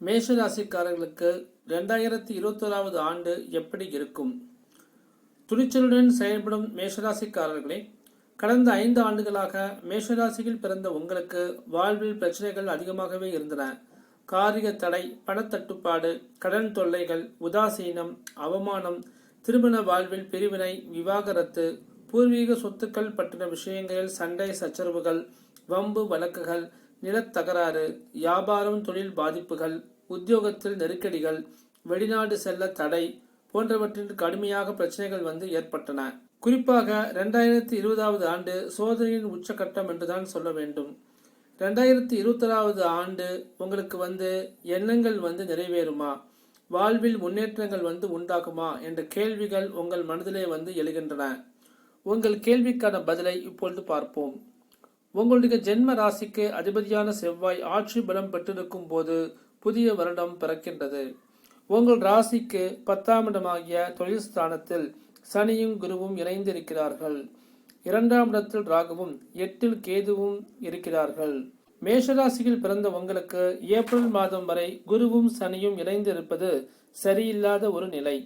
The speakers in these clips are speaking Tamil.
மேஷராசிக்காரர்களுக்கு ரெண்டாயிரத்தி இருபத்தோராவது ஆண்டு எப்படி இருக்கும்? துணிச்சலுடன் செயல்படும் மேஷராசிக்காரர்களே கடந்த ஐந்து ஆண்டுகளாக மேஷராசியில் பிறந்த உங்களுக்கு வாழ்வில் பிரச்சனைகள் அதிகமாகவே இருந்தன. காரிய தடை பணத்தட்டுப்பாடு கடன் தொல்லைகள் உதாசீனம் அவமானம் திருமண வாழ்வில் பிரிவினை விவாகரத்து பூர்வீக சொத்துக்கள் பற்றின விஷயங்களில் சண்டை சச்சரவுகள் வம்பு வழக்குகள் நிலத்தகராறு வியாபாரம் தொழில் பாதிப்புகள் உத்தியோகத்தில் நெருக்கடிகள் வெளிநாடு செல்ல தடை போன்றவற்றின் கடுமையாக பிரச்சனைகள் வந்து ஏற்பட்டன. குறிப்பாக ரெண்டாயிரத்தி இருபதாவது ஆண்டு சோதனையின் உச்சகட்டம் என்றுதான் சொல்ல வேண்டும். ரெண்டாயிரத்தி இருபத்தொராவது ஆண்டு உங்களுக்கு வந்து எண்ணங்கள் வந்து நிறைவேறுமா? வாழ்வில் முன்னேற்றங்கள் வந்து உண்டாகுமா? என்ற கேள்விகள் உங்கள் மனதிலே வந்து எழுகின்றன. உங்கள் கேள்விக்கான பதிலை இப்பொழுது பார்ப்போம். உங்களுடைய ஜென்ம ராசிக்கு அதிபதியான செவ்வாய் ஆட்சி பலம் பெற்றிருக்கும் போது புதிய வருடம் பிறக்கின்றது. உங்கள் ராசிக்கு பத்தாம் இடமாகிய தொழில் ஸ்தானத்தில் சனியும் குருவும் இணைந்திருக்கிறார்கள். இரண்டாம் இடத்தில் ராகுவும் எட்டில் கேதுவும் இருக்கிறார்கள். மேஷராசியில் பிறந்த உங்களுக்கு ஏப்ரல் மாதம் வரை குருவும் சனியும் இணைந்திருப்பது சரியில்லாத ஒரு நிலை.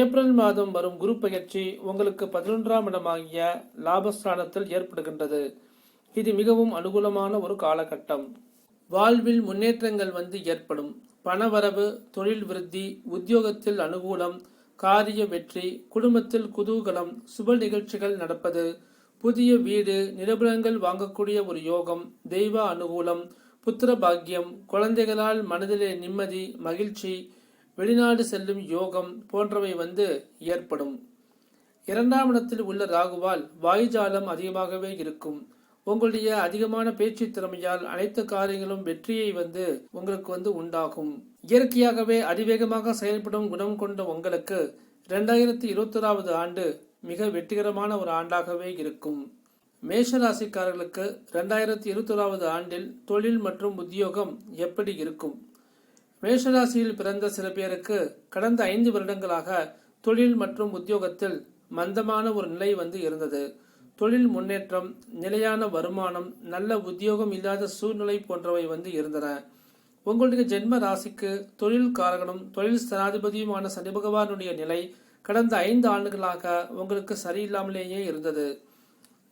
ஏப்ரல் மாதம் வரும் குரு பயிற்சி உங்களுக்கு பதினொன்றாம் இடமாகிய லாபஸ்தானத்தில் ஏற்படுகின்றது. இது மிகவும் அனுகூலமான ஒரு காலகட்டம். வாழ்வில் முன்னேற்றங்கள் வந்து ஏற்படும். பணவரவு தொழில் விருத்தி உத்தியோகத்தில் அனுகூலம் காரிய வெற்றி குடும்பத்தில் குதூகலம் சுப நிகழ்ச்சிகள் நடப்பது புதிய வீடு நிரபலங்கள் வாங்கக்கூடிய ஒரு யோகம் தெய்வ அனுகூலம் புத்திர பாக்கியம் குழந்தைகளால் மனதிலே நிம்மதி மகிழ்ச்சி வெளிநாடு செல்லும் யோகம் போன்றவை வந்து ஏற்படும். இரண்டாம் இடத்தில் உள்ள ராகுவால் வாயுஜாலம் அதிகமாகவே இருக்கும். உங்களுடைய அதிகமான பேச்சு திறமையால் அனைத்து காரியங்களும் வெற்றியை வந்து உங்களுக்கு வந்து உண்டாகும். இயற்கையாகவே அதிவேகமாக செயல்படும் குணம் கொண்ட உங்களுக்கு இரண்டாயிரத்தி இருபத்தொராவது ஆண்டு மிக வெற்றிகரமான ஒரு ஆண்டாகவே இருக்கும். மேஷ ராசிக்காரர்களுக்கு ரெண்டாயிரத்தி இருபத்தொராவது ஆண்டில் தொழில் மற்றும் உத்தியோகம் எப்படி இருக்கும்? மேஷராசியில் பிறந்த சில பேருக்கு கடந்த ஐந்து வருடங்களாக தொழில் மற்றும் உத்தியோகத்தில் மந்தமான ஒரு நிலை வந்து இருந்தது. தொழில் முன்னேற்றம் நிலையான வருமானம் நல்ல உத்தியோகம் இல்லாத சூழ்நிலை போன்றவை வந்து இருந்தன. உங்களுடைய ஜென்ம ராசிக்கு தொழில் காரகனும் தொழில் ஸ்தனாதிபதியுமான சனி பகவானுடைய நிலை கடந்த ஐந்து ஆண்டுகளாக உங்களுக்கு சரியில்லாமலேயே இருந்தது.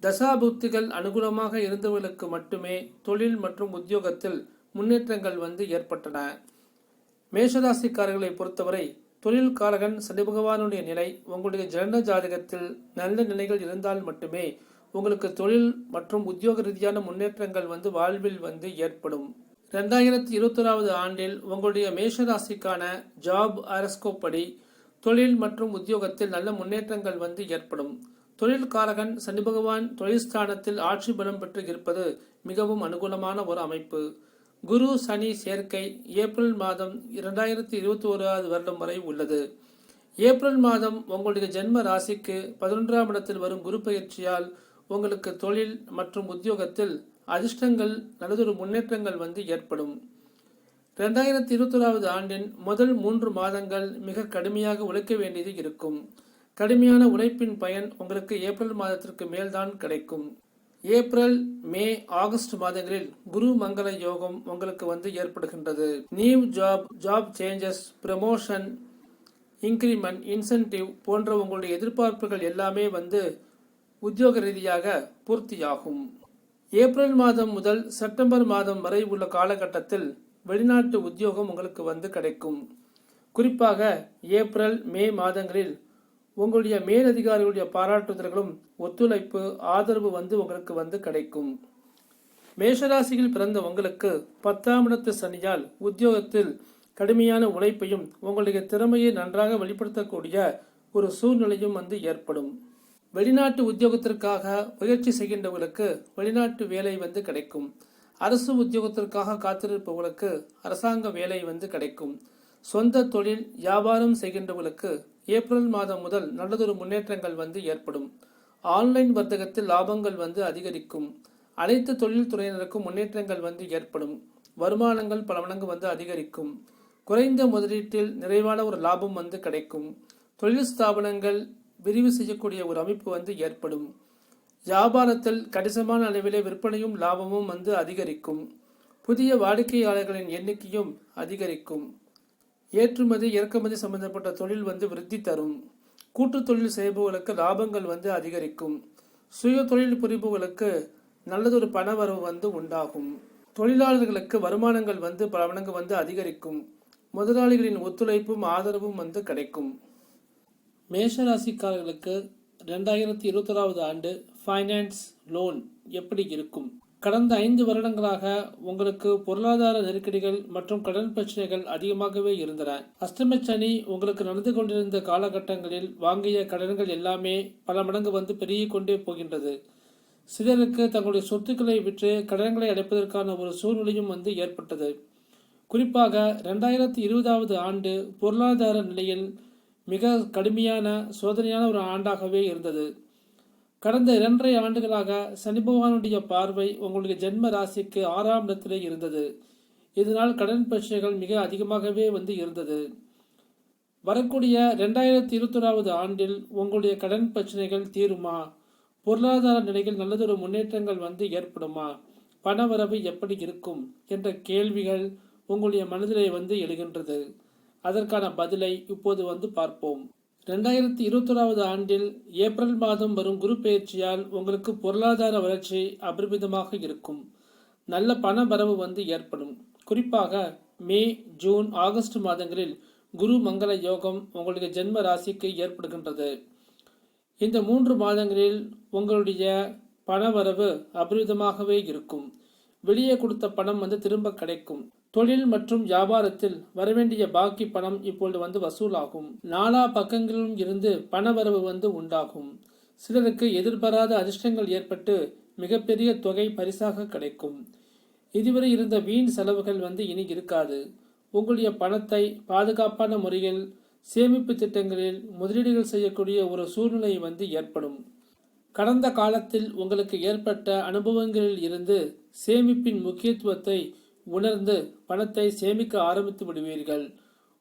தசாபுக்திகள் அனுகூலமாக இருந்தவர்களுக்கு மட்டுமே தொழில் மற்றும் உத்தியோகத்தில் முன்னேற்றங்கள் வந்து ஏற்பட்டன. மேஷராசிக்காரர்களை பொறுத்தவரை தொழில் காரகன் சனி பகவானுடைய நிலை உங்களுடைய ஜனன ஜாதகத்தில் நல்ல நிலைகள் இருந்தால் மட்டுமே உங்களுக்கு தொழில் மற்றும் உத்தியோக ரீதியான முன்னேற்றங்கள் வந்து வாழ்வில் வந்து ஏற்படும். ரெண்டாயிரத்தி இருபத்தொராவது ஆண்டில் உங்களுடைய மேஷராசிக்கான ஜாப் அரஸ்கோப் படி தொழில் மற்றும் உத்தியோகத்தில் நல்ல முன்னேற்றங்கள் வந்து ஏற்படும். தொழில் காரகன் சனி பகவான் தொழில் ஸ்தானத்தில் ஆட்சி பலம் பெற்று இருப்பது மிகவும் அனுகூலமான ஒரு அமைப்பு. குரு சனி சேர்க்கை ஏப்ரல் மாதம் இரண்டாயிரத்தி இருபத்தி ஓராவது வருடம் வரை உள்ளது. ஏப்ரல் மாதம் உங்களுடைய ஜென்ம ராசிக்கு பதினொன்றாம் இடத்தில் வரும் குரு பயிற்சியால் உங்களுக்கு தொழில் மற்றும் உத்தியோகத்தில் அதிர்ஷ்டங்கள் நல்லதொரு முன்னேற்றங்கள் வந்து ஏற்படும். ரெண்டாயிரத்தி இருபத்தொராவது ஆண்டின் முதல் மூன்று மாதங்கள் மிக கடுமையாக உழைக்க வேண்டியது இருக்கும். கடுமையான உழைப்பின் பயன் உங்களுக்கு ஏப்ரல் மாதத்திற்கு மேல்தான் கிடைக்கும். ஏப்ரல் மே ஆகஸ்ட் மாதங்களில் குரு மங்கள யோகம் உங்களுக்கு வந்து ஏற்படுகின்றது. New job job changes promotion increment incentive போன்ற உங்களுடைய எதிர்பார்ப்புகள் எல்லாமே வந்து உத்தியோக ரீதியாக பூர்த்தியாகும். ஏப்ரல் மாதம் முதல் செப்டம்பர் மாதம் வரை உள்ள காலகட்டத்தில் வெளிநாட்டு உத்தியோகம் உங்களுக்கு வந்து கிடைக்கும். குறிப்பாக ஏப்ரல் மே மாதங்களில் உங்களுடைய மேலதிகாரிகளுடைய பாராட்டுதல்களும் ஒத்துழைப்பு ஆதரவு வந்து உங்களுக்கு வந்து கிடைக்கும். மேஷராசியில் பிறந்த உங்களுக்கு பத்தாம் இடத்து சனியால் உத்தியோகத்தில் கடுமையான உழைப்பையும் உங்களுடைய திறமையை நன்றாக வெளிப்படுத்தக்கூடிய ஒரு சூழ்நிலையும் வந்து ஏற்படும். வெளிநாட்டு உத்தியோகத்திற்காக முயற்சி செய்கின்றவர்களுக்கு வெளிநாட்டு வேலை வந்து கிடைக்கும். அரசு உத்தியோகத்திற்காக காத்திருப்பவர்களுக்கு அரசாங்க வேலை வந்து கிடைக்கும். சொந்த தொழில் வியாபாரம் செய்கின்றவர்களுக்கு ஏப்ரல் மாதம் முதல் நல்லதொரு முன்னேற்றங்கள் வந்து ஏற்படும். ஆன்லைன் வர்த்தகத்தில் லாபங்கள் வந்து அதிகரிக்கும். அனைத்து தொழில் துறையினருக்கும் முன்னேற்றங்கள் வந்து ஏற்படும். வருமானங்கள் பல மடங்கு வந்து அதிகரிக்கும். குறைந்த முதலீட்டில் நிறைவான ஒரு லாபம் வந்து கிடைக்கும். தொழில் ஸ்தாபனங்கள் விரிவு செய்யக்கூடிய ஒரு அமைப்பு வந்து ஏற்படும். வியாபாரத்தில் கணிசமான அளவிலே விற்பனையும் லாபமும் வந்து அதிகரிக்கும். புதிய வாடிக்கையாளர்களின் எண்ணிக்கையும் அதிகரிக்கும். ஏற்றுமதி இறக்குமதி சம்பந்தப்பட்ட தொழில் வந்து விருத்தி தரும். கூட்டு தொழில் செய்பவர்களுக்கு லாபங்கள் வந்து அதிகரிக்கும். சுய தொழில் புரிபவர்களுக்கு நல்லதொரு பண வரவு வந்து உண்டாகும். தொழிலாளர்களுக்கு வருமானங்கள் வந்து பல மடங்கு வந்து அதிகரிக்கும். முதலாளிகளின் ஒத்துழைப்பும் ஆதரவும் வந்து கிடைக்கும். மேஷராசிக்காரர்களுக்கு ரெண்டாயிரத்தி இருபத்தொராவது ஆண்டு ஃபைனான்ஸ் லோன் எப்படி இருக்கும்? கடந்த ஐந்து வருடங்களாக உங்களுக்கு பொருளாதார நெருக்கடிகள் மற்றும் கடன் பிரச்சனைகள் அதிகமாகவே இருந்தன. அஷ்டமச்சனி உங்களுக்கு நடந்து கொண்டிருந்த காலகட்டங்களில் வாங்கிய கடன்கள் எல்லாமே பல மடங்கு வந்து பெருகிக் கொண்டே போகின்றது. சிலருக்கு தங்களுடைய சொத்துக்களை விற்று கடன்களை அடைப்பதற்கான ஒரு சூழ்நிலையும் வந்து ஏற்பட்டது. குறிப்பாக ரெண்டாயிரத்தி இருபதாவது ஆண்டு பொருளாதார நிலையில் மிக கடுமையான சோதனையான ஒரு ஆண்டாகவே இருந்தது. கடந்த இரண்டரை ஆண்டுகளாக சனி பகவானுடைய பார்வை உங்களுடைய ஜென்ம ராசிக்கு ஆறாம் இடத்திலே இருந்தது. இதனால் கடன் பிரச்சனைகள் மிக அதிகமாகவே வந்து இருந்தது. வரக்கூடிய ரெண்டாயிரத்தி இருபத்தொராவது ஆண்டில் உங்களுடைய கடன் பிரச்சனைகள் தீருமா? பொருளாதார நிலையில் நல்லதொரு முன்னேற்றங்கள் வந்து ஏற்படுமா? பணவரவு எப்படி இருக்கும்? என்ற கேள்விகள் உங்களுடைய மனதிலே வந்து எழுகின்றது. அதற்கான பதிலை இப்போது வந்து பார்ப்போம். ரெண்டாயிரத்தி இருபத்தொராவது ஆண்டில் ஏப்ரல் மாதம் வரும் குரு பயிற்சியால் உங்களுக்கு பொருளாதார வளர்ச்சி அபரிமிதமாக இருக்கும். நல்ல பண வரவு வந்து ஏற்படும். குறிப்பாக மே ஜூன் ஆகஸ்ட் மாதங்களில் குரு மங்கள யோகம் உங்களுடைய ஜென்ம ராசிக்கு ஏற்படுகின்றது. இந்த மூன்று மாதங்களில் உங்களுடைய பணவரவு அபரிதமாகவே இருக்கும். வெளியே கொடுத்த பணம் வந்து திரும்ப கிடைக்கும். தொழில் மற்றும் வியாபாரத்தில் வரவேண்டிய பாக்கி பணம் இப்பொழுது வந்து வசூலாகும். நாலா பக்கங்களிலும் இருந்து பணவரவு வந்து உண்டாகும். சிலருக்கு எதிர்பாராத அதிர்ஷ்டங்கள் ஏற்பட்டு மிகப்பெரிய தொகை பரிசாக கிடைக்கும். இதுவரை இருந்த வீண் செலவுகள் வந்து இனி இருக்காது. உங்களுடைய பணத்தை பாதுகாப்பான முறையில் சேமிப்பு திட்டங்களில் முதலீடுகள் செய்யக்கூடிய ஒரு சூழ்நிலை வந்து ஏற்படும். கடந்த காலத்தில் உங்களுக்கு ஏற்பட்ட அனுபவங்களில் இருந்து சேமிப்பின் முக்கியத்துவத்தை உணர்ந்து பணத்தை சேமிக்க ஆரம்பித்து விடுவீர்கள்.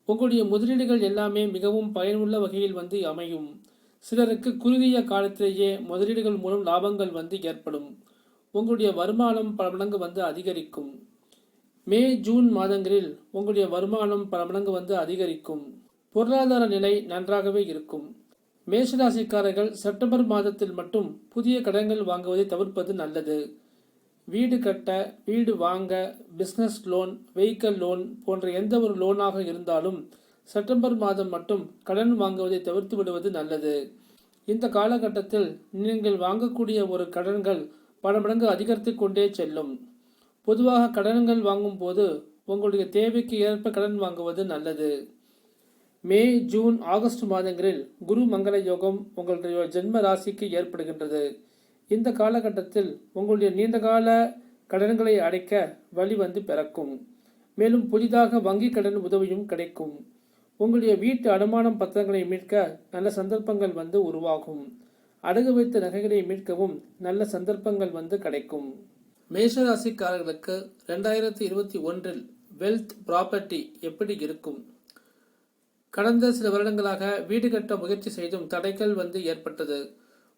உங்களுடைய முதலீடுகள் எல்லாமே மிகவும் பயனுள்ள வகையில் வந்து அமையும். சிலருக்கு குறுகிய காலத்திலேயே முதலீடுகள் மூலம் லாபங்கள் வந்து ஏற்படும். உங்களுடைய வருமானம் பல மடங்கு வந்து அதிகரிக்கும். மே ஜூன் மாதங்களில் உங்களுடைய வருமானம் பல மடங்கு வந்து அதிகரிக்கும். பொருளாதார நிலை நன்றாகவே இருக்கும். மேஷராசிக்காரர்கள் செப்டம்பர் மாதத்தில் மட்டும் புதிய கடன்கள் வாங்குவதை தவிர்ப்பது நல்லது. வீடு கட்ட வீடு வாங்க பிஸ்னஸ் லோன் வெஹிக்கல் லோன் போன்ற எந்த ஒரு லோனாக இருந்தாலும் செப்டம்பர் மாதம் மட்டும் கடன் வாங்குவதை தவிர்த்து விடுவது நல்லது. இந்த காலகட்டத்தில் நீங்கள் வாங்கக்கூடிய ஒரு கடன்கள் பல மடங்கு அதிகரித்து கொண்டே செல்லும். பொதுவாக கடன்கள் வாங்கும்போது உங்களுடைய தேவைக்கு ஏற்ப கடன் வாங்குவது நல்லது. மே ஜூன் ஆகஸ்ட் மாதங்களில் குரு மங்கள யோகம் உங்களுடைய ஜென்ம ராசிக்கு ஏற்படுகின்றது. இந்த காலகட்டத்தில் உங்களுடைய நீண்டகால கடன்களை அடைக்க வழி வந்து பிறக்கும். மேலும் புதிதாக வங்கி கடன் உதவியும் கிடைக்கும். உங்களுடைய வீட்டு அடமானம் பத்திரங்களை மீட்க நல்ல சந்தர்ப்பங்கள் வந்து உருவாகும். அடகு வைத்த நகைகளை மீட்கவும் நல்ல சந்தர்ப்பங்கள் வந்து கிடைக்கும். மேஷராசிக்காரர்களுக்கு ரெண்டாயிரத்தி இருபத்தி ஒன்றில் வெல்த் ப்ராப்பர்ட்டி எப்படி இருக்கும்? கடந்த சில வருடங்களாக வீடு கட்ட முயற்சி செய்தும் தடைகள் வந்து ஏற்பட்டது.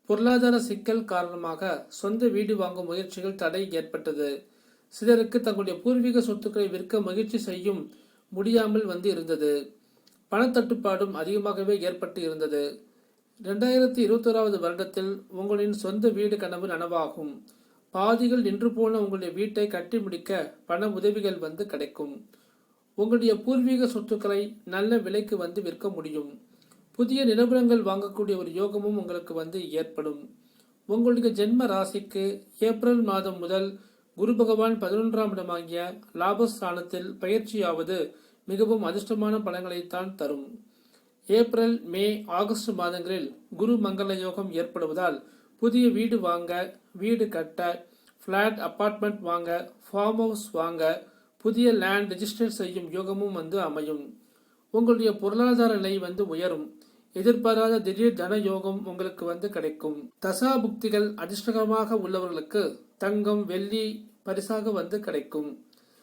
பொருளாதார சிக்கல் காரணமாக சொந்த வீடு வாங்கும் முயற்சிகள் தடை ஏற்பட்டது. சிலருக்கு தங்களுடைய பூர்வீக சொத்துக்களை விற்க முயற்சி செய்யும் முடியாமல் வந்து இருந்தது. பணத்தட்டுப்பாடும் அதிகமாகவே ஏற்பட்டு இருந்தது. ரெண்டாயிரத்தி இருபத்தோராவது வருடத்தில் உங்களின் சொந்த வீடு கனவு நனவாகும். பாதிகள் நின்று போன உங்களுடைய வீட்டை கட்டி முடிக்க பண உதவிகள் வந்து கிடைக்கும். உங்களுடைய பூர்வீக சொத்துக்களை நல்ல விலைக்கு வந்து விற்க முடியும். புதிய நிலவரங்கள் வாங்கக்கூடிய ஒரு யோகமும் உங்களுக்கு வந்து ஏற்படும். உங்களுடைய ஜென்ம ராசிக்கு ஏப்ரல் மாதம் முதல் குரு பகவான் பதினொன்றாம் இடமாகிய லாபஸ்தானத்தில் பயிற்சியாவது மிகவும் அதிர்ஷ்டமான பலன்களைத்தான் தரும். ஏப்ரல் மே ஆகஸ்ட் மாதங்களில் குரு மங்கள யோகம் ஏற்படுவதால் புதிய வீடு வாங்க வீடு கட்ட ஃப்ளாட் அப்பார்ட்மெண்ட் வாங்க ஃபார்ம் ஹவுஸ் வாங்க புதிய லேண்ட் ரெஜிஸ்டர் செய்யும் யோகமும் வந்து அமையும். உங்களுடைய பொருளாதார நிலை வந்து உயரும். எதிர்பாராத திடீர் தன யோகம் உங்களுக்கு வந்து கிடைக்கும். தசா புக்திகள் அதிர்ஷ்டகமாக உள்ளவர்களுக்கு தங்கம் வெள்ளி பரிசாக வந்து கிடைக்கும்.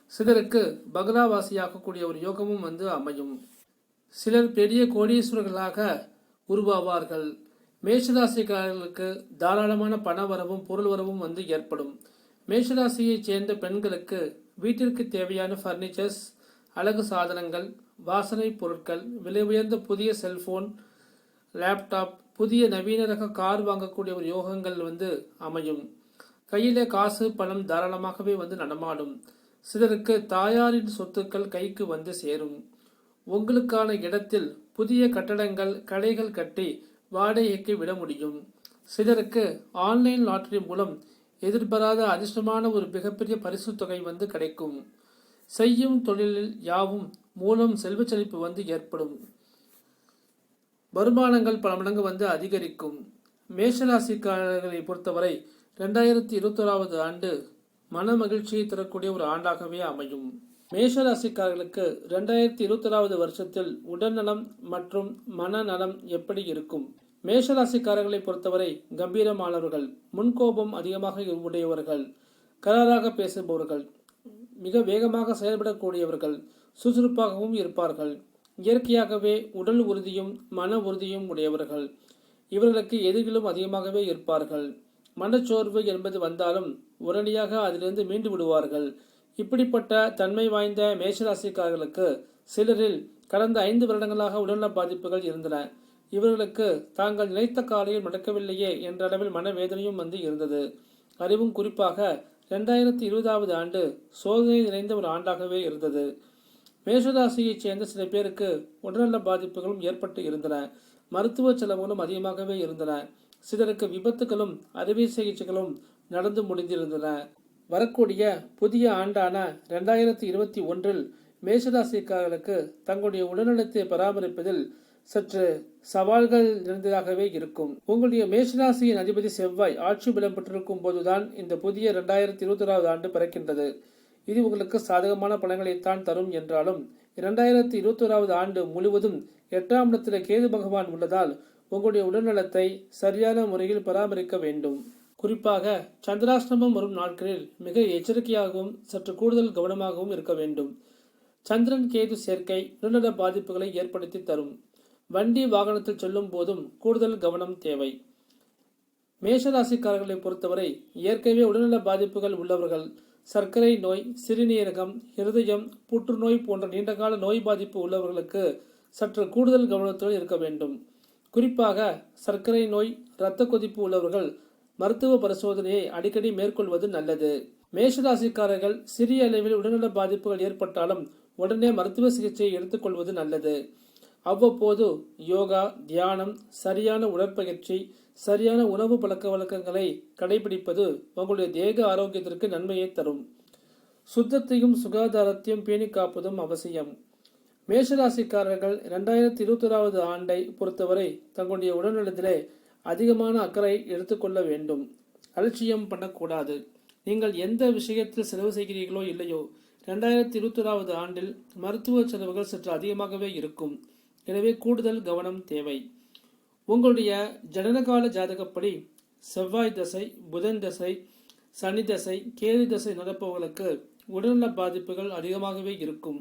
சிலருக்கு பகலாவாசியாகக்கூடிய ஒரு யோகமும் வந்து அமையும். சிலர் பெரிய கோடீஸ்வரர்களாக உருவாவார்கள். மேஷராசிக்காரர்களுக்கு தாராளமான பண வரவும் பொருள் வரவும் வந்து ஏற்படும். மேஷராசியைச் சேர்ந்த பெண்களுக்கு வீட்டிற்கு தேவையான ஃபர்னிச்சர்ஸ் அழகு சாதனங்கள் வாசனை பொருட்கள் விலை உயர்ந்த புதிய செல்போன் லேப்டாப் புதிய நவீன ரக கார் வாங்கக்கூடிய ஒரு யோகங்கள் வந்து அமையும். கையிலே காசு பணம் தாராளமாகவே வந்து நடமாடும். சிலருக்கு தாயாரின் சொத்துக்கள் கைக்கு வந்து சேரும். உங்களுக்கான இடத்தில் புதிய கட்டடங்கள் கடைகள் கட்டி வாடகைக்கு விட முடியும். சிலருக்கு ஆன்லைன் லாட்டரி மூலம் எதிர்பாராத அதிர்ஷ்டமான ஒரு மிகப்பெரிய பரிசு தொகை வந்து கிடைக்கும். செய்யும் தொழிலில் யாவும் மூலம் செல்வச் செழிப்பு வந்து ஏற்படும். வருமானங்கள் பல மடங்கு வந்து அதிகரிக்கும். மேஷராசிக்காரர்களை பொறுத்தவரை ரெண்டாயிரத்தி இருபத்தோராவது ஆண்டு மன மகிழ்ச்சியை தரக்கூடிய ஒரு ஆண்டாகவே அமையும். மேஷராசிக்காரர்களுக்கு ரெண்டாயிரத்தி இருபத்தோராவது வருஷத்தில் உடல்நலம் மற்றும் மனநலம் எப்படி இருக்கும்? மேஷராசிக்காரர்களை பொறுத்தவரை கம்பீரமானவர்கள் முன்கோபம் அதிகமாக உடையவர்கள் கராராக பேசுபவர்கள் மிக வேகமாக செயல்படக்கூடியவர்கள் சுறுசுறுப்பாகவும் இருப்பார்கள். இயற்கையாகவே உடல் உறுதியும் மன உறுதியும் உடையவர்கள். இவர்களுக்கு எதிரிகளும் அதிகமாகவே இருப்பார்கள். மனச்சோர்வு என்பது வந்தாலும் உடனடியாக அதிலிருந்து மீண்டு விடுவார்கள். இப்படிப்பட்ட தன்மை வாய்ந்த மேஷராசிக்காரர்களுக்கு சிலரில் கடந்த ஐந்து வருடங்களாக உடல்நல பாதிப்புகள் இருந்தன. இவர்களுக்கு தாங்கள் நினைத்த காலையில் நடக்கவில்லையே என்ற அளவில் மனவேதனையும் வந்து இருந்தது. அறிவும் குறிப்பாக இரண்டாயிரத்தி இருபதாவது ஆண்டு சோதனை நிறைந்த ஒரு ஆண்டாகவே இருந்தது. மேஷராசியைச் சேர்ந்த சில பேருக்கு உடல்நல பாதிப்புகளும் ஏற்பட்டு இருந்தன. மருத்துவ செலவுகளும் அதிகமாகவே இருந்தன. சிலருக்கு விபத்துகளும் அறுவை சிகிச்சைகளும் நடந்து முடிந்திருந்தன. வரக்கூடிய புதிய ஆண்டான ரெண்டாயிரத்தி இருபத்தி ஒன்றில் மேஷராசிக்காரர்களுக்கு தங்களுடைய உடல்நலத்தை பராமரிப்பதில் சற்று சவால்கள் நிறைந்ததாகவே இருக்கும். உங்களுடைய மேஷராசியின் அதிபதி செவ்வாய் ஆட்சி பலம் பெற்றிருக்கும் போதுதான் இந்த புதிய இரண்டாயிரத்தி இருபத்தராவது ஆண்டு பிறக்கின்றது. இது உங்களுக்கு சாதகமான பலன்களைத்தான் தரும் என்றாலும் இரண்டாயிரத்தி இருபத்தி ஓராவது ஆண்டு முழுவதும் எட்டாம் இடத்தில் கேது பகவான் உள்ளதால் உங்களுடைய உடல்நலத்தை சரியான முறையில் பராமரிக்க வேண்டும். குறிப்பாக சந்திராஷ்டமம் வரும் நாட்களில் மிக எச்சரிக்கையாகவும் சற்று கூடுதல் கவனமாகவும் இருக்க வேண்டும். சந்திரன் கேது சேர்க்கை உடல்நல பாதிப்புகளை ஏற்படுத்தி தரும். வண்டி வாகனத்தில் செல்லும் போதும் கூடுதல் கவனம் தேவை. மேஷராசிக்காரர்களை பொறுத்தவரை ஏற்கனவே உடல்நல பாதிப்புகள் உள்ளவர்கள் சர்க்கரை நோய் சிறுநீரகம் இருதயம் புற்றுநோய் போன்ற நீண்டகால நோய் பாதிப்பு உள்ளவர்களுக்கு சற்று கூடுதல் கவனத்துடன் இருக்க வேண்டும். குறிப்பாக சர்க்கரை நோய் இரத்த கொதிப்பு உள்ளவர்கள் மருத்துவ பரிசோதனையை அடிக்கடி மேற்கொள்வது நல்லது. மேஷராசிக்காரர்கள் சிறிய அளவில் உடல்நல பாதிப்புகள் ஏற்பட்டாலும் உடனே மருத்துவ சிகிச்சையை எடுத்துக்கொள்வது நல்லது. அவ்வப்போது யோகா தியானம் சரியான உடற்பயிற்சி சரியான உணவு பழக்க வழக்கங்களை கடைபிடிப்பது உங்களுடைய தேக ஆரோக்கியத்திற்கு நன்மையை தரும். சுத்தத்தையும் சுகாதாரத்தையும் பேணி காப்பதும் அவசியம். மேஷராசிக்காரர்கள் இரண்டாயிரத்தி இருபத்தோராவது ஆண்டை பொறுத்தவரை தங்களுடைய உடல்நலத்திலே அதிகமான அக்கறை எடுத்துக்கொள்ள வேண்டும். அலட்சியம் பண்ணக்கூடாது. நீங்கள் எந்த விஷயத்தில் செலவு செய்கிறீர்களோ இல்லையோ இரண்டாயிரத்தி இருபத்தோராவது ஆண்டில் மருத்துவ செலவுகள் சற்று அதிகமாகவே இருக்கும். எனவே கூடுதல் கவனம் தேவை. உங்களுடைய ஜனனகால ஜாதகப்படி செவ்வாய் தசை புதன் தசை சனி தசை கேது தசை நடப்பவர்களுக்கு உடல்நல பாதிப்புகள் அதிகமாகவே இருக்கும்.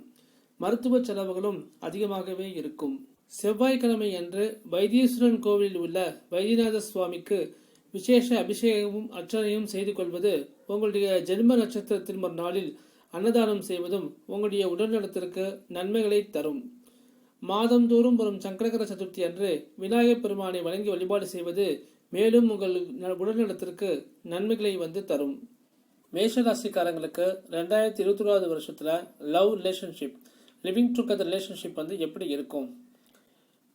மருத்துவ செலவுகளும் அதிகமாகவே இருக்கும். செவ்வாய்க்கிழமை அன்று வைத்தீஸ்வரன் கோவிலில் உள்ள வைத்தியநாத சுவாமிக்கு விசேஷ அபிஷேகமும் அர்ச்சனையும் செய்து கொள்வது உங்களுடைய ஜென்ம நட்சத்திரத்தின் மறுநாளில் நாளில் அன்னதானம் செய்வதும் உங்களுடைய உடல்நலத்திற்கு நன்மைகளை தரும். மாதந்தோறும் வரும் சங்கரகர சதுர்த்தி அன்று விநாயகப் பெருமானை வணங்கி வழிபாடு செய்வது மேலும் உங்கள் ந- உடல்நலத்திற்கு நன்மைகளை வந்து தரும். மேஷராசிக்காரங்களுக்கு ரெண்டாயிரத்தி இருபத்தி வருஷத்தில் love relationship living together relationship வந்து எப்படி இருக்கும்?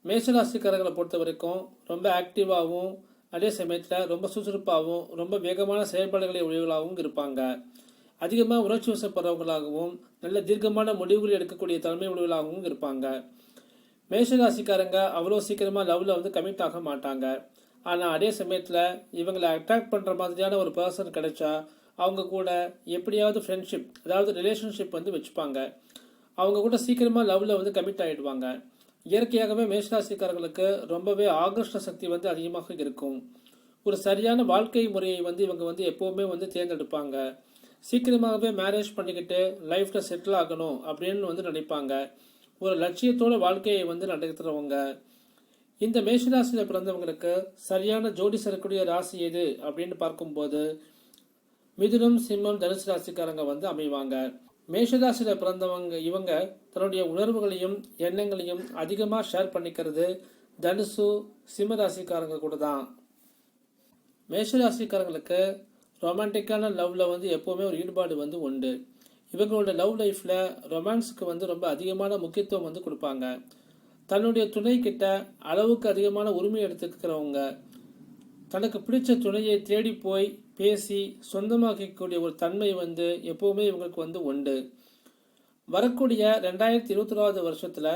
மேஷராசிக்காரங்களை பொறுத்த வரைக்கும் ரொம்ப ஆக்டிவாகவும் அதே சமயத்தில் ரொம்ப சுறுசுறுப்பாகவும் ரொம்ப வேகமான செயல்பாடுகளை உடையவர்களாகவும் இருப்பாங்க. அதிகமாக உணர்ச்சி வசப்படுறவங்களாகவும் நல்ல தீர்க்கமான முடிவுகள் எடுக்கக்கூடிய தலைமை உடையவர்களாகவும் இருப்பாங்க. மேஷராசிக்காரங்க அவ்வளோ சீக்கிரமாக லவ்வில் வந்து கமிட் ஆக மாட்டாங்க. ஆனால் அதே சமயத்தில் இவங்களை அட்ராக்ட் பண்ணுற மாதிரியான ஒரு பர்சன் கிடைச்சா அவங்க கூட எப்படியாவது ஃப்ரெண்ட்ஷிப் அதாவது ரிலேஷன்ஷிப் வந்து வச்சுப்பாங்க. அவங்க கூட சீக்கிரமாக லவ்வில் வந்து கமிட் ஆகிடுவாங்க இயற்கையாகவே மேஷராசிக்காரர்களுக்கு ரொம்பவே ஆகர்ஷ்ட சக்தி வந்து அதிகமாக இருக்கும். ஒரு சரியான வாழ்க்கை முறையை வந்து இவங்க வந்து எப்போவுமே வந்து தேர்ந்தெடுப்பாங்க. சீக்கிரமாகவே மேரேஜ் பண்ணிக்கிட்டு லைஃப்பில் செட்டில் ஆகணும் அப்படின்னு வந்து நினைப்பாங்க. ஒரு லட்சியத்தோட வாழ்க்கையை வந்து நடத்துகிறவங்க இந்த மேஷராசியில் பிறந்தவங்களுக்கு சரியான ஜோடி சேரக்கூடிய ராசி எது அப்படின்னு பார்க்கும்போது மிதுனம் சிம்மம் தனுசு ராசிக்காரங்க வந்து அமைவாங்க. மேஷராசியில் பிறந்தவங்க இவங்க தன்னுடைய உணர்வுகளையும் எண்ணங்களையும் அதிகமாக ஷேர் பண்ணிக்கிறது தனுசு சிம்மராசிக்காரங்க கூட தான். மேஷராசிக்காரங்களுக்கு ரொமான்டிக்கான லவ்வில் வந்து எப்போவுமே ஒரு ஈடுபாடு வந்து உண்டு. இவங்களோட லவ் லைஃப்பில் ரொமான்ஸுக்கு வந்து ரொம்ப அதிகமான முக்கியத்துவம் வந்து கொடுப்பாங்க. தன்னுடைய துணை கிட்ட அளவுக்கு அதிகமான உரிமை எடுத்துக்கிறவங்க தனக்கு பிடிச்ச துணையை தேடி போய் பேசி சொந்தமாக்கக்கூடிய ஒரு தன்மை வந்து எப்போவுமே இவங்களுக்கு வந்து உண்டு. வரக்கூடிய ரெண்டாயிரத்தி இருபத்தொராவது வருஷத்தில்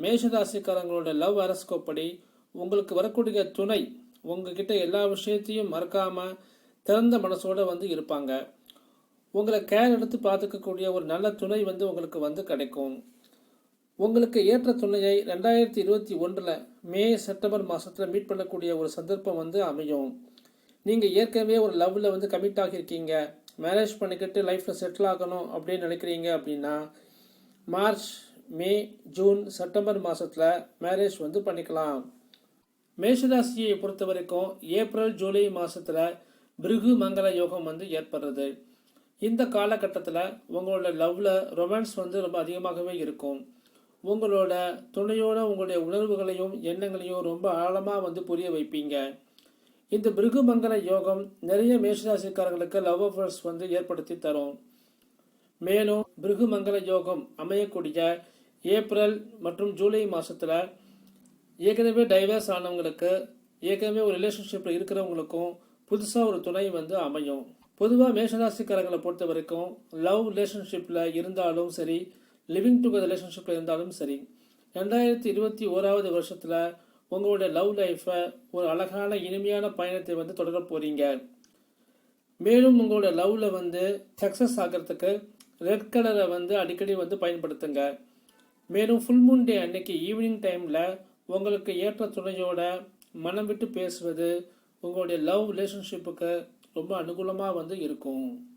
மேஷராசிக்காரங்களோட லவ் அரஸ்கோப் படி உங்களுக்கு வரக்கூடிய துணை உங்ககிட்ட எல்லா விஷயத்தையும் மறக்காமல் திறந்த மனசோடு வந்து இருப்பாங்க. உங்களை கேர் எடுத்து பார்த்துக்கக்கூடிய ஒரு நல்ல துணை வந்து உங்களுக்கு வந்து கிடைக்கும். உங்களுக்கு ஏற்ற துணையை ரெண்டாயிரத்தி இருபத்தி ஒன்றில் மே செப்டம்பர் மாதத்தில் மீட் பண்ணக்கூடிய ஒரு சந்தர்ப்பம் வந்து அமையும். நீங்கள் ஏற்கனவே ஒரு லவ்வில் வந்து கமிட் ஆகியிருக்கீங்க. மேரேஜ் பண்ணிக்கிட்டு லைஃப்பில் செட்டில் ஆகணும் அப்படின்னு நினைக்கிறீங்க அப்படின்னா மார்ச் மே ஜூன் செப்டம்பர் மாதத்தில் மேரேஜ் வந்து பண்ணிக்கலாம். மேஷராசியை பொறுத்த வரைக்கும் ஏப்ரல் ஜூலை மாதத்தில் பிருகு மங்கள யோகம் வந்து ஏற்படுறது. இந்த காலகட்டத்தில் உங்களோட லவ்வில் ரொமான்ஸ் வந்து ரொம்ப அதிகமாகவே இருக்கும். உங்களோட துணையோட உங்களுடைய உணர்வுகளையும் எண்ணங்களையும் ரொம்ப ஆழமாக வந்து புரிய வைப்பீங்க. இந்த பிருகுமங்கல யோகம் நிறைய மேஷராசிக்காரர்களுக்கு லவ் அஃபர்ஸ் வந்து ஏற்படுத்தி தரும். மேலும் பிருகுமங்கல யோகம் அமையக்கூடிய ஏப்ரல் மற்றும் ஜூலை மாதத்தில் ஏற்கனவே டைவர்ஸ் ஆனவங்களுக்கு ஏற்கனவே ஒரு ரிலேஷன்ஷிப்பில் இருக்கிறவங்களுக்கும் புதுசாக ஒரு துணை வந்து அமையும். பொதுவாக மேஷராசிக்காரங்களை பொறுத்த வரைக்கும் லவ் ரிலேஷன்ஷிப்பில் இருந்தாலும் சரி லிவிங் டுகெதர் ரிலேஷன்ஷிப்பில் இருந்தாலும் சரி ரெண்டாயிரத்தி இருபத்தி ஓராவது வருஷத்தில் உங்களுடைய லவ் லைஃப்பை ஒரு அழகான இனிமையான பயணத்தை வந்து தொடர போகிறீங்க மேலும் உங்களோட லவ்வில் வந்து சக்ஸஸ் ஆகிறதுக்கு ரெட் கலரை வந்து அடிக்கடி வந்து பயன்படுத்துங்க. மேலும் ஃபுல் மூன் டே அன்னைக்கு ஈவினிங் டைமில் உங்களுக்கு ஏற்ற துணையோட மனம் விட்டு பேசுவது உங்களுடைய லவ் ரிலேஷன்ஷிப்புக்கு ரொம்ப அனுகூலமாக வந்து இருக்கும்.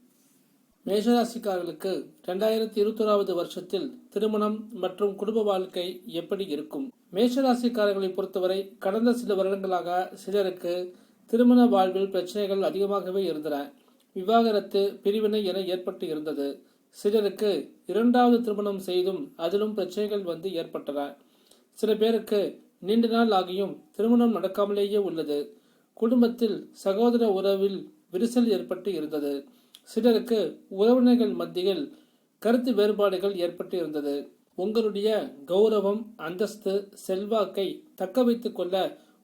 மேஷராசிக்காரர்களுக்கு ரெண்டாயிரத்தி இருபத்தோராவது வருஷத்தில் திருமணம் மற்றும் குடும்ப வாழ்க்கை எப்படி இருக்கும்? மேஷராசிக்காரர்களை பொறுத்தவரை கடந்த சில வருடங்களாக சிலருக்கு திருமண வாழ்வில் பிரச்சனைகள் அதிகமாகவே இருந்தன. விவாகரத்து பிரிவினை என ஏற்பட்டு இருந்தது. சிலருக்கு இரண்டாவது திருமணம் செய்தும் அதிலும் பிரச்சனைகள் வந்து ஏற்பட்டன. சில பேருக்கு நீண்ட நாள் ஆகியும் திருமணம் நடக்காமலேயே உள்ளது. குடும்பத்தில் சகோதர உறவில் விரிசல் ஏற்பட்டு இருந்தது. சிலருக்கு உறவினர்கள் மத்தியில் கருத்து வேறுபாடுகள் ஏற்பட்டு இருந்தது. உங்களுடைய கௌரவம் அந்தஸ்து செல்வாக்கை தக்க வைத்து கொள்ள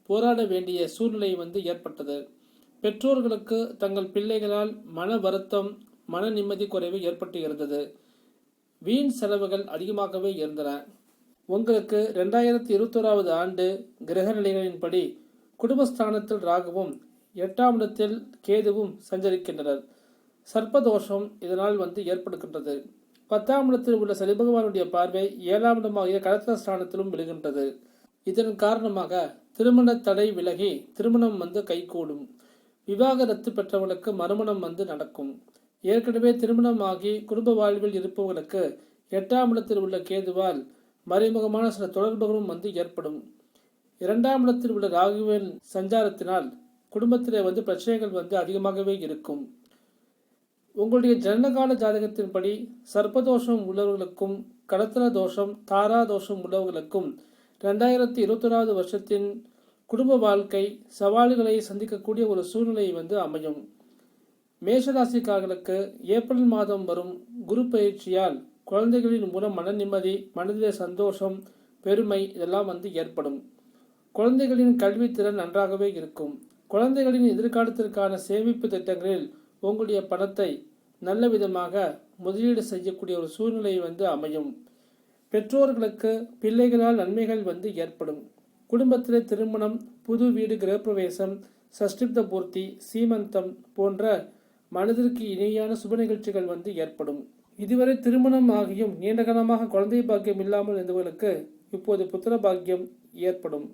போராட வேண்டிய சூழ்நிலை வந்து ஏற்பட்டது. பெற்றோர்களுக்கு தங்கள் பிள்ளைகளால் மன வருத்தம் மன நிம்மதி குறைவு ஏற்பட்டு இருந்தது. வீண் செலவுகள் அதிகமாகவே இருந்தன. உங்களுக்கு ரெண்டாயிரத்தி இருபத்தோராவது ஆண்டு கிரக நிலைகளின்படி குடும்பஸ்தானத்தில் ராகுவும் எட்டாம் இடத்தில் கேதுவும் சஞ்சரிக்கின்றனர். சர்ப்பதோஷம் இதனால் வந்து ஏற்படுகின்றது. பத்தாம் இடத்தில் உள்ள சனி பகவானுடைய பார்வை ஏழாம் இடமாகிய கலத்திர ஸ்தானத்திலும் விழுகின்றது. இதன் காரணமாக திருமண தடை விலகி திருமணம் வந்து கைகூடும். விவாகரத்து பெற்றவர்களுக்கு மறுமணம் வந்து நடக்கும். ஏற்கனவே திருமணமாகி குடும்ப வாழ்வில் இருப்பவர்களுக்கு எட்டாம் இடத்தில் உள்ள கேதுவால் மறைமுகமான சில தொடர்புகளும் வந்து ஏற்படும். இரண்டாம் இடத்தில் உள்ள ராகுவின் சஞ்சாரத்தினால் குடும்பத்திலே வந்து பிரச்சனைகள் வந்து அதிகமாகவே இருக்கும். உங்களுடைய ஜனனகால ஜாதகத்தின்படி சர்ப்பதோஷம் உள்ளவர்களுக்கும் கடத்தல தோஷம் தாரா தோஷம் உள்ளவர்களுக்கும் ரெண்டாயிரத்தி இருபத்தொராவது வருஷத்தின் குடும்ப வாழ்க்கை சவால்களை சந்திக்கக்கூடிய ஒரு சூழ்நிலை வந்து அமையும். மேஷராசிக்காரர்களுக்கு ஏப்ரல் மாதம் வரும் குரு பயிற்சியால் குழந்தைகளின் மூலம் மன நிம்மதி மனதிலே சந்தோஷம் பெருமை இதெல்லாம் வந்து ஏற்படும். குழந்தைகளின் கல்வித்திறன் நன்றாகவே இருக்கும். குழந்தைகளின் எதிர்காலத்திற்கான சேமிப்பு திட்டங்களில் உங்களுடைய பணத்தை நல்ல விதமாக முதலீடு செய்யக்கூடிய ஒரு சூழ்நிலை வந்து அமையும். பெற்றோர்களுக்கு பிள்ளைகளால் நன்மைகள் வந்து ஏற்படும். குடும்பத்தில் திருமணம் புது வீடு கிரகப்பிரவேசம் சஷ்டிப்த பூர்த்தி சீமந்தம் போன்ற மனதிற்கு இணையான சுப நிகழ்ச்சிகள் வந்து ஏற்படும். இதுவரை திருமணம் ஆகியும் நீண்டகாலமாக குழந்தை பாக்கியம் இல்லாமல் இருந்தவர்களுக்கு இப்போது புத்திர பாக்கியம் ஏற்படும்.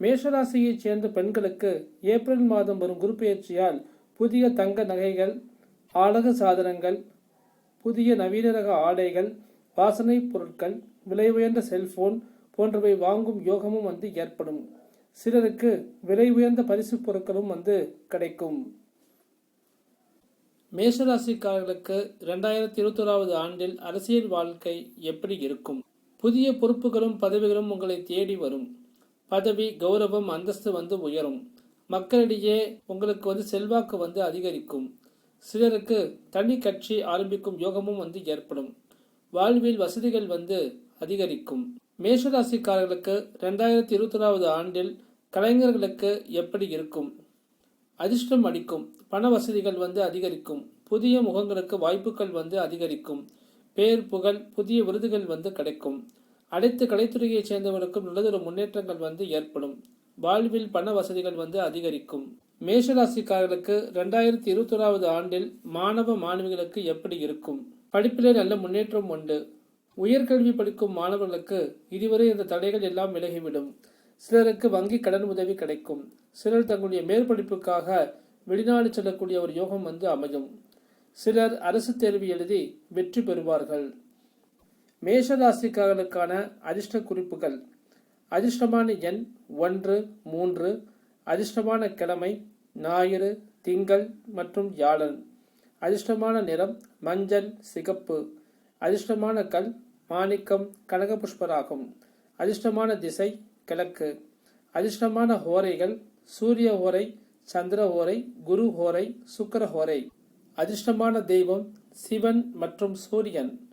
மேஷராசியைச் சேர்ந்த பெண்களுக்கு ஏப்ரல் மாதம் வரும் குருப்பெயர்ச்சியால் புதிய தங்க நகைகள் அழகு சாதனங்கள் புதிய நவீன ரக ஆடைகள் வாசனை பொருட்கள் விலை உயர்ந்த செல்போன் போன்றவை வாங்கும் யோகமும் வந்து ஏற்படும். சிலருக்கு விலை உயர்ந்த பரிசு பொருட்களும் வந்து கிடைக்கும். மேஷராசிக்காரர்களுக்கு இரண்டாயிரத்தி இருபத்தோராவது ஆண்டில் அரசியல் வாழ்க்கை எப்படி இருக்கும்? புதிய பொறுப்புகளும் பதவிகளும் உங்களை தேடி வரும். பதவி கௌரவம் அந்தஸ்து வந்து உயரும். மக்களிடையே உங்களுக்கு வந்து செல்வாக்கு வந்து அதிகரிக்கும். சிலருக்கு தனி கட்சி ஆரம்பிக்கும் யோகமும் வந்து ஏற்படும். வாழ்வில் வசதிகள் வந்து அதிகரிக்கும். மேஷராசிக்காரர்களுக்கு ரெண்டாயிரத்தி இருபத்தொராவது ஆண்டில் கலைஞர்களுக்கு எப்படி இருக்கும்? அதிர்ஷ்டம் அடிக்கும் பண வசதிகள் வந்து அதிகரிக்கும். புதிய முகங்களுக்கு வாய்ப்புகள் வந்து அதிகரிக்கும். பேர் புகழ் புதிய விருதுகள் வந்து கிடைக்கும். அனைத்து கலைத்துறையைச் சேர்ந்தவருக்கும் நல்லதொரு முன்னேற்றங்கள் வந்து ஏற்படும். வாழ்வில் பண வசதிகள் வந்து அதிகரிக்கும். மேஷராசிக்காரர்களுக்கு ரெண்டாயிரத்தி இருபத்தொராவது ஆண்டில் மாணவ மாணவிகளுக்கு எப்படி இருக்கும்? படிப்பிலே நல்ல முன்னேற்றம் உண்டு. உயர்கல்வி படிக்கும் மாணவர்களுக்கு இதுவரை இந்த தடைகள் எல்லாம் விலகிவிடும். சிலருக்கு வங்கி கடன் உதவி கிடைக்கும். சிலர் தங்களுடைய மேற்படிப்புக்காக வெளிநாடு செல்லக்கூடிய ஒரு யோகம் வந்து அமையும். சிலர் அரசு தேர்வு எழுதி வெற்றி பெறுவார்கள். மேஷராசிக்காரர்களுக்கான அதிர்ஷ்ட குறிப்புகள் அதிர்ஷ்டமான எண் ஒன்று மூன்று. அதிர்ஷ்டமான கிழமை ஞாயிறு திங்கள் மற்றும் வியாழன். அதிர்ஷ்டமான நிறம் மஞ்சள் சிகப்பு. அதிர்ஷ்டமான கல் மாணிக்கம் கனகபுஷ்பராகும். அதிர்ஷ்டமான திசை கிழக்கு. அதிர்ஷ்டமான ஹோரைகள் சூரிய ஹோரை சந்திர ஹோரை குரு ஹோரை சுக்கர ஹோரை அதிர்ஷ்டமான தெய்வம் சிவன் மற்றும் சூரியன்.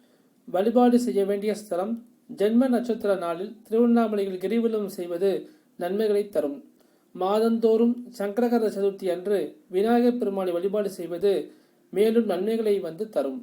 வழிபாடு செய்ய வேண்டிய ஸ்தலம் ஜென்ம நட்சத்திர நாளில் திருவண்ணாமலையில் கிரிவலம் செய்வது நன்மைகளை தரும். மாதந்தோறும் சங்கரகர சதுர்த்தி அன்று விநாயகர் பெருமாளை வழிபாடு செய்வது மேலும் நன்மைகளை வந்து தரும்.